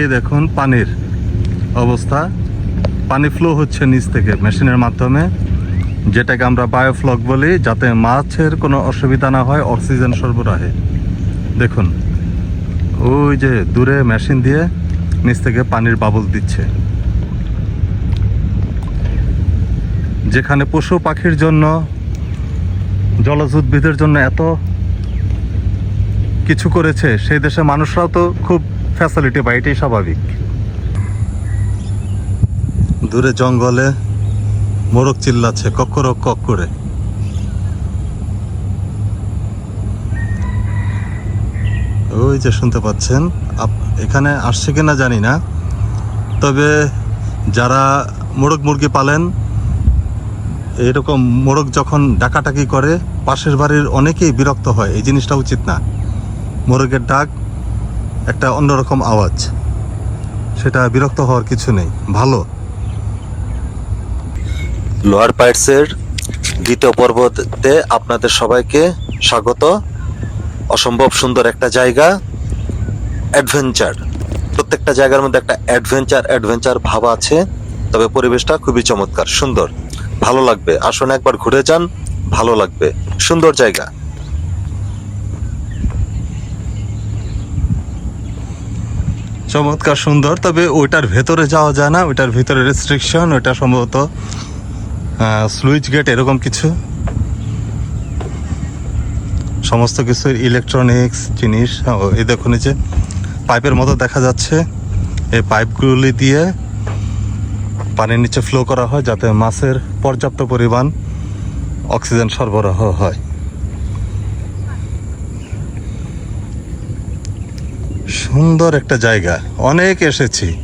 এই দেখুন পানির অবস্থা। পানি ফ্লো হচ্ছে নিচ থেকে মেশিনের মাধ্যমে, যেটাকে আমরা বায়োফ্লক বলি, যাতে মাছের কোনো অসুবিধা না হয় অক্সিজেন সরবরাহে। দেখুন, ওই যে দূরে মেশিন দিয়ে নিচ থেকে পানির বাবল দিচ্ছে। যেখানে পশু পাখির জন্য, জলজ উদ্ভিদের জন্য এত কিছু করেছে, সেই দেশে মানুষরাও তো খুব ফ্যাসিলিটি পায় এটাই স্বাভাবিক। দূরে জঙ্গলে মোরগ চিল্লাচ্ছে কক্করক কক করে ওই যে শুনতে পাচ্ছেন এখানে আসছে কিনা জানি না, তবে যারা মোরগ মুরগি পালেন, এরকম মোরগ যখন ডাকাটাকি করে, পাশের বাড়ির অনেকেই বিরক্ত হয়, এই জিনিসটা উচিত না। মোরগের ডাক একটা অন্যরকম আওয়াজ। সেটা বিরক্ত হওয়ার কিছু নেই। ভালো। লোয়ার পাইটসের দ্বিতীয় পর্বতে আপনাদের সবাইকে স্বাগত। অসম্ভব সুন্দর একটা জায়গা। অ্যাডভেঞ্চার। প্রত্যেকটা জায়গার মধ্যে একটা অ্যাডভেঞ্চার অ্যাডভেঞ্চার ভাব আছে। তবে পরিবেশটা খুবই চমৎকার, সুন্দর। ভালো লাগবে। আসুন একবার ঘুরে যান। ভালো লাগবে। সুন্দর জায়গা। চমৎকার সুন্দর তবে ওইটার ভেতরে যাওয়া যায় না ওইটার ভিতরে রেস্ট্রিকশন ওইটা সম্ভবত স্লুইচ গেট এরকম কিছু। সমস্ত কিছু ইলেকট্রনিক্স জিনিস ও, এই দেখুন যে পাইপের মতো দেখা যাচ্ছে। এই পাইপগুলি দিয়ে পানির নিচে ফ্লো করা হয় যাতে মাছের পর্যাপ্ত পরিমাণ অক্সিজেন সরবরাহ হয়। সুন্দর একটা জায়গা। অনেক এসেছি।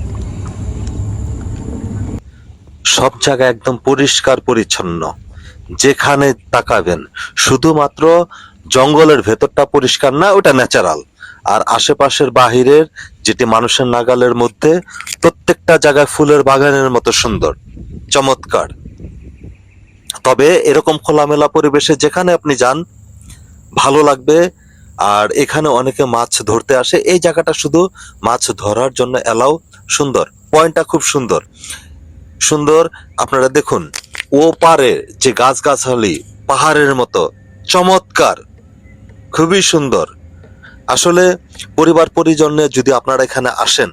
সব জায়গা একদম পরিষ্কার, পরিচ্ছন্ন। যেখানে তাকাবেন, শুধুমাত্র জঙ্গলের ভেতরটা পরিষ্কার না, ওটা ন্যাচারাল আর আশেপাশের বাহিরের যেটি মানুষের নাগালের মধ্যে, প্রত্যেকটা জায়গায় ফুলের বাগানের মতো সুন্দর, চমৎকার। তবে এরকম খোলামেলা পরিবেশে যেখানে আপনি যান, ভালো লাগবে আর এখানে অনেকে মাছ ধরতে আসে। এই জায়গাটা শুধু মাছ ধরার জন্য এলাও সুন্দর। পয়েন্টটা খুব সুন্দর। সুন্দর, আপনারা দেখুন ও পারে যে গাছগাছালি, পাহাড়ের মতো, চমৎকার, খুবই সুন্দর। আসলে পরিবার পরিজনে যদি আপনারা এখানে আসেন,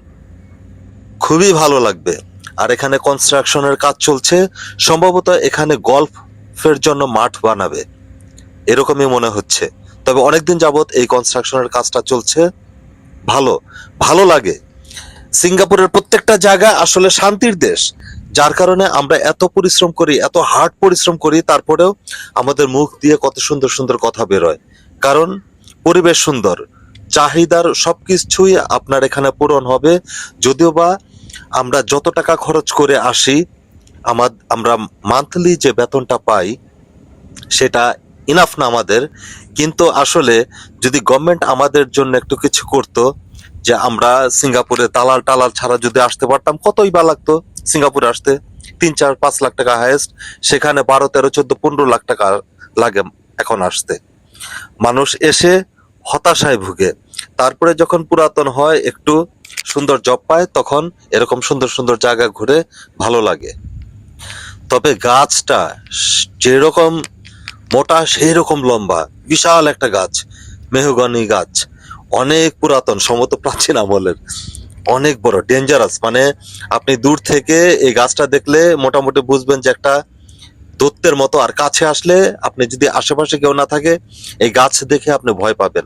খুবই ভালো লাগবে। আর এখানে কনস্ট্রাকশনের কাজ চলছে, সম্ভবত এখানে গল্ফের জন্য মাঠ বানাবে। এরকমই মনে হচ্ছে। তবে অনেকদিন যাবৎ এই কনস্ট্রাকশনের কাজটা চলছে ভালো ভালো লাগে। সিঙ্গাপুরের প্রত্যেকটা জায়গা আসলে শান্তির দেশ, যার কারণে আমরা এত পরিশ্রম করি, এত হার্ড পরিশ্রম করি, তারপরেও আমাদের মুখ দিয়ে কত সুন্দর সুন্দর কথা বেরোয়। কারণ পরিবেশ সুন্দর, চাহিদার সবকিছুই আপনার এখানে পূরণ হবে। যদিও বা আমরা যত টাকা খরচ করে আসি আমার আমরা মান্থলি যে বেতনটা পাই, সেটা ইনাফ না আমাদের। কিন্তু আসলে যদি গভর্নমেন্ট আমাদের জন্য একটু কিছু করতো, যে আমরা সিঙ্গাপুরে তালাল টালাল ছাড়া যদি আসতে পারতাম, কতই বা লাগতো সিঙ্গাপুরে আসতে? তিন, চার, পাঁচ লাখ টাকা হায়েস্ট সেখানে বারো, তেরো, চোদ্দ, পনেরো লাখ টাকা লাগে এখন আসতে। মানুষ এসে হতাশায় ভুগে। তারপরে যখন পুরাতন হয়, একটু সুন্দর জব পায়, তখন এরকম সুন্দর সুন্দর জায়গা ঘুরে ভালো লাগে। তবে গাছটা যেরকম মোটা সেই রকম লম্বা, বিশাল একটা গাছ, মেহগনি গাছ। অনেক পুরাতন, সম্ভবত প্রাচীন আমলের। অনেক বড় ডেঞ্জারাস মানে আপনি দূর থেকে এই গাছটা দেখলে মোটামুটি বুঝবেন যে একটা দত্তের মতো। আর কাছে আসলে আপনি যদি আশেপাশে কেউ না থাকে, এই গাছ দেখে আপনি ভয় পাবেন।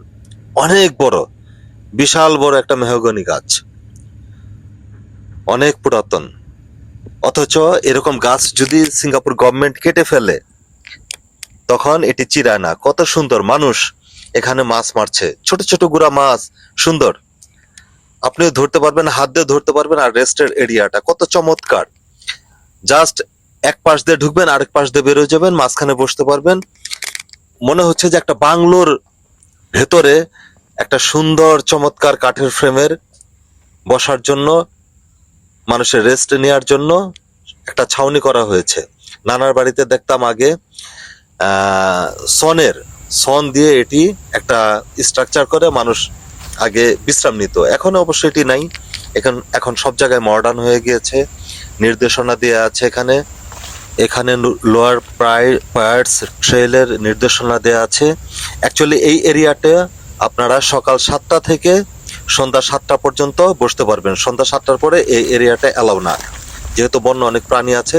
অনেক বড়, বিশাল বড় একটা মেহগনি গাছ। অনেক পুরাতন। অথচ এরকম গাছ যদি সিঙ্গাপুর গভর্নমেন্ট কেটে ফেলে তখন এটি চিরায় না কত সুন্দর মানুষ এখানে মাছ মারছে। ছোট ছোট গুড়া মাছ। সুন্দর। আপনি ধরতে পারবেন, হাত দিয়ে ধরতে পারবেন আর রেস্টের এরিয়াটা। কত চমৎকার। জাস্ট এক পাশ দিয়ে ঢুকবেন, আরেক পাশ দিয়ে বেরোয় যাবেন, মাঝখানে বসতে পারবেন। মনে হচ্ছে যে একটা বাংলোর ভেতরে একটা সুন্দর, চমৎকার কাঠের ফ্রেমের বসার জন্য, মানুষের রেস্ট নেওয়ার জন্য একটা ছাউনি করা হয়েছে। নানার বাড়িতে দেখতাম আগে সনের, সন দিয়ে এটি একটা স্ট্রাকচার করে মানুষ আগে বিশ্রাম নিত। এখন অবশ্য এটি নাই। এখন এখন সব জায়গায় মডার্ন হয়ে গিয়েছে। নির্দেশনা দেওয়া আছে এখানে। এখানে লোয়ার প্রায় পায়ার্স ট্রেলের নির্দেশনা দেওয়া আছে। অ্যাকচুয়ালি এই এরিয়াটা আপনারা সকাল সাতটা থেকে সন্ধ্যা সাতটা পর্যন্ত বসতে পারবেন। সন্ধ্যা সাতটার পরে এই এরিয়াটা অ্যালাউ না। যেহেতু বন্য অনেক প্রাণী আছে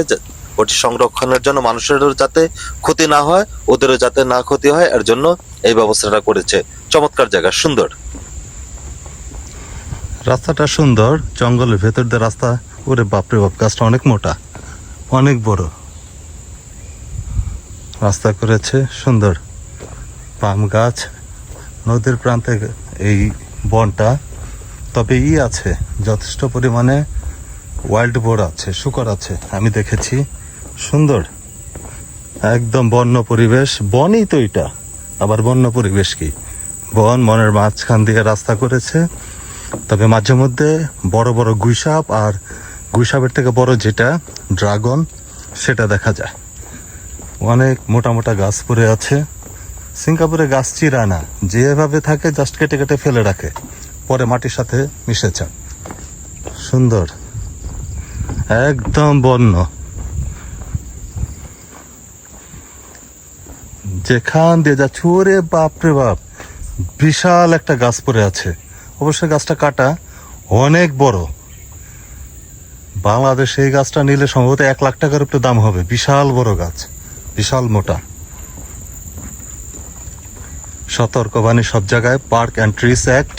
ওটি সংরক্ষণের জন্য মানুষেরও যাতে ক্ষতি না হয়, ওদেরও যাতে না ক্ষতি হয়, এর জন্য এই ব্যবস্থাটা করেছে। চমৎকার জায়গা, সুন্দর। রাস্তাটা সুন্দর, জঙ্গলের ভেতর দিয়ে রাস্তা, ওরে বাপরে বাপ, গাছটা অনেক মোটা, অনেক বড়। রাস্তা করেছে, সুন্দর। পাম গাছ, নদীর প্রান্তে এই বনটা, তবে ই আছে, যথেষ্ট পরিমাণে ওয়াইল্ড বোর আছে, শুকর আছে, আমি দেখেছি। সুন্দর। একদম বন্য পরিবেশ, বনই তো এটা। আবার বন্য পরিবেশ কি? বন মনের মাঝখান দিয়ে রাস্তা করেছে। তবে মাঝে মধ্যে বড় বড় গুইসাপ আর গুইসাপের থেকে বড় যেটা ড্রাগন, সেটা দেখা যায়। অনেক মোটা মোটা গাছ পড়ে আছে। সিঙ্গাপুরে গাছ চিরা না। যেভাবে থাকে জাস্ট কেটে কেটে ফেলে রাখে। পরে মাটির সাথে মিশে যায়। সুন্দর। একদম বন্য। যেখান দিয়ে যাচ্ছে ওরে বাপরে বাপ, বিশাল একটা গাছ পড়ে আছে। অবশ্যই গাছটা কাটা অনেক বড়। বাংলাদেশে এই গাছটা নিলে সম্ভবত এক লাখ টাকার উপরে দাম হবে। বিশাল বড় গাছ, বিশাল মোটা। সতর্কবাণী সব জায়গায়, পার্ক অ্যান্ড ট্রিস অ্যাক্ট।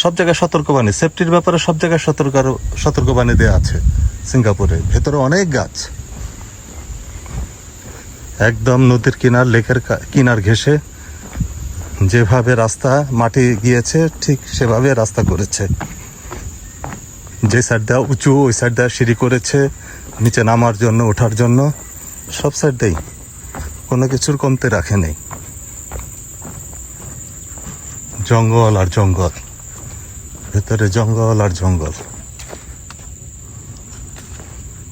সব জায়গায় সতর্কবাণী। সেফটির ব্যাপারে সব জায়গায় সতর্ক সতর্কবাণী দেওয়া আছে সিঙ্গাপুরে। ভেতরে অনেক গাছ। একদম নদীর কিনার, লেকের কিনার ঘেসে যেভাবে রাস্তা মাটি গিয়েছে, ঠিক সেভাবে রাস্তা করেছে। যে সাইড দেওয়া উঁচু, ওই সাইড দেওয়া সিঁড়ি করেছে, নিচে নামার জন্য, ওঠার জন্য, সব সাইড সাইডেই কোনো কিছুর কমতে রাখে নেই। জঙ্গল আর জঙ্গল। ভেতরে জঙ্গল আর জঙ্গল।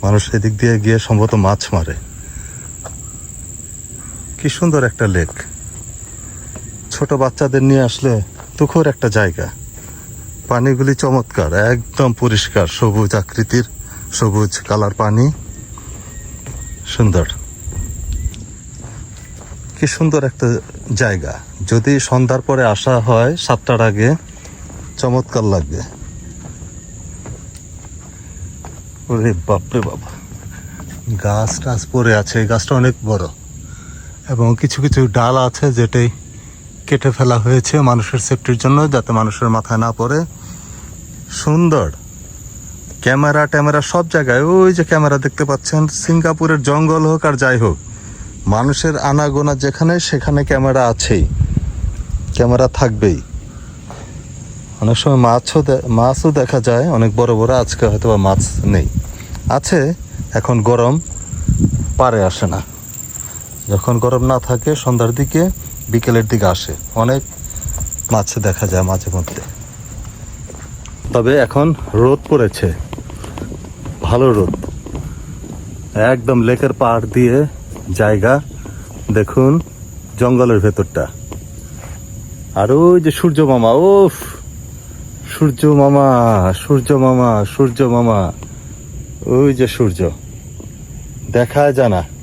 মানুষ এদিক দিয়ে গিয়ে সম্ভবত মাছ মারে। কি সুন্দর একটা লেক। ছোট বাচ্চাদের নিয়ে আসলে তুখোর একটা জায়গা। পানিগুলি চমৎকার, একদম পরিষ্কার, সবুজ আকৃতির, সবুজ কালার পানি। সুন্দর। কি সুন্দর একটা জায়গা। যদি সন্ধ্যার পরে আসা হয় সাতটার আগে, চমৎকার লাগবে। ওরে বাপরে বাবা গাছ টাছ পড়ে আছে গাছটা অনেক বড়। এবং কিছু কিছু ডাল আছে যেটাই কেটে ফেলা হয়েছে মানুষের সেফটির জন্য যাতে মানুষের মাথায় না পড়ে। সুন্দর। ক্যামেরা ট্যামেরা সব জায়গায়। ওই যে ক্যামেরা দেখতে পাচ্ছেন, সিঙ্গাপুরের জঙ্গল হোক আর যাই হোক, মানুষের আনাগোনা যেখানে, সেখানে ক্যামেরা আছেই। ক্যামেরা থাকবেই। অনেক সময় মাছও মাছও দেখা যায়, অনেক বড় বড়, আজকে হয়তো মাছ নেই। আছে, এখন গরম, পারে আসে না। যখন গরম না থাকে, সন্ধ্যার দিকে বিকেলের দিকে আসে। অনেক মাছ দেখা যায় মাঝে মধ্যে। তবে এখন রোদ পড়েছে। ভালো রোদ। একদম লেকের পাড় দিয়ে জায়গা। দেখুন জঙ্গলের ভেতরটা। আর ওই যে সূর্য মামা ওফ সূর্য মামা সূর্য মামা সূর্য মামা। ওই যে সূর্য। দেখা জানা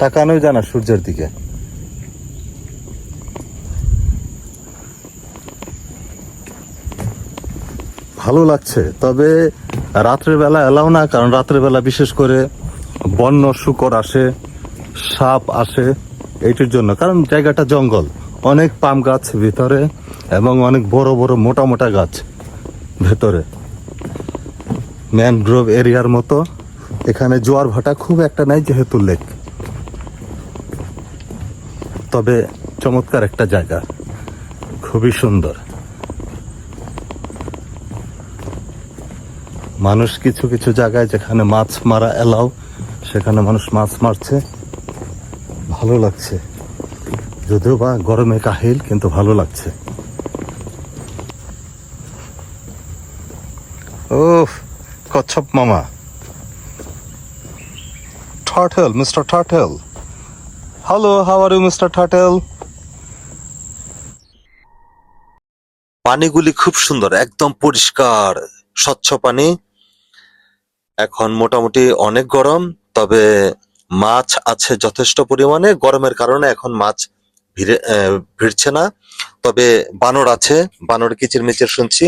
তাকানোই জানা সূর্যের দিকে। ভালো লাগছে, তবে রাত্রের বেলা এলাও না, কারণ রাত্রের বেলা বিশেষ করে বন্য, শুকর আসে, সাপ আসে, এইটির জন্য। কারণ জায়গাটা জঙ্গল, অনেক পাম গাছ ভিতরে এবং অনেক বড় বড় মোটা মোটা গাছ ভেতরে। ম্যানগ্রোভ এরিয়ার মতো, এখানে জোয়ার ভাটা খুব একটা নাই, যেহেতু লেক। তবে চমৎকার একটা জায়গা। খুবই সুন্দর। মানুষ কিছু কিছু জায়গায় যেখানে মাছ মারা এলাও, সেখানে মানুষ মাছ মারছে। ভালো লাগছে। যদিও বা গরমে কাহিল, কিন্তু ভালো লাগছে। ও কচ্ছপ মামা। Turtle, mister turtle. হ্যালো আর ইউ মিস্টার টার্টেল পানিগুলি খুব সুন্দর, একদম পরিষ্কার, স্বচ্ছ পানি। এখন মোটামুটি অনেক গরম, তবে মাছ আছে যথেষ্ট পরিমাণে। গরমের কারণে এখন মাছ ভিড়ে ভিড়ছে না। তবে বানর আছে, বানর কিচির মিচির শুনছি।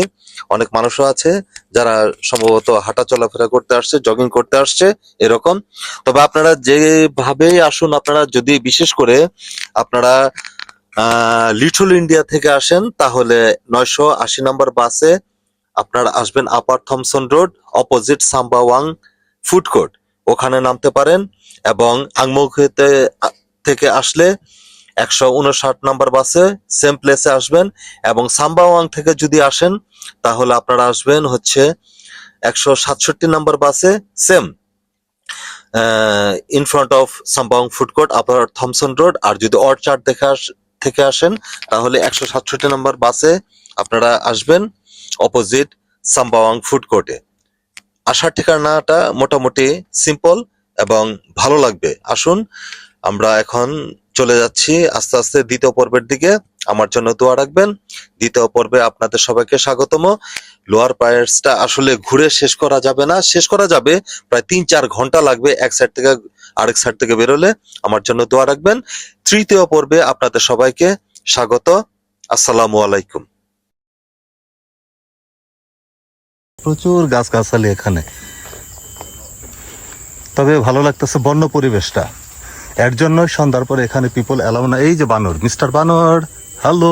অনেক মানুষও আছে যারা সম্ভবত হাঁটা চলাফেরা করতে আসছে জগিং করতে আসছে, এরকম। তবে আপনারা যেভাবেই আসুন, আপনারা যদি বিশেষ করে আপনারা লিটল ইন্ডিয়া থেকে আসেন, তাহলে নয়শো আশি নম্বর বাসে আপনারা আসবেন upper Thomson road, opposite Sembawang food court. ওখানে নামতে পারেন এবং আংমুখেতে থেকে আসলে একশো উনষাট নাম্বার বাসে সেম প্লেসে আসবেন এবং সাম্বাওয়াং থেকে যদি আসেন, তাহলে আপনারা আসবেন হচ্ছে একশো সাতষট্টি নাম্বার বাসে same in front of Sembawang food court upper Thomson road আর যদি অরচার্ড দেখে আস, থেকে আসেন, তাহলে একশো সাতষট্টি নাম্বার বাসে আপনারা আসবেন অপোজিট সাম্বাওয়াং ফুড কোর্টে আসার ঠিকানাটা মোটামুটি সিম্পল এবং ভালো লাগবে। আসুন, আমরা এখন চলে যাচ্ছি আস্তে আস্তে দ্বিতীয় পর্বের দিকে। আমার জন্য দোয়া রাখবেন। দ্বিতীয় পর্বে আপনাদের সবাইকে স্বাগতম। লোয়ার পায়ার্সটা আসলে ঘুরে শেষ করা যাবে না। শেষ করা যাবে প্রায় তিন চার ঘণ্টা লাগবে এক সাইড থেকে আরেক সাইড থেকে বেরোলে। আমার জন্য দোয়া রাখবেন। তৃতীয় পর্বে আপনাদের সবাইকে স্বাগত। আসসালামু আলাইকুম। প্রচুর গাছগাছালি এখানে। তবে ভালো লাগতেছে বন্য পরিবেশটা। এর জন্য সন্ধ্যার পরে এখানে পিপল অ্যালাউ না। এই যে বানর মিস্টার বানর হ্যালো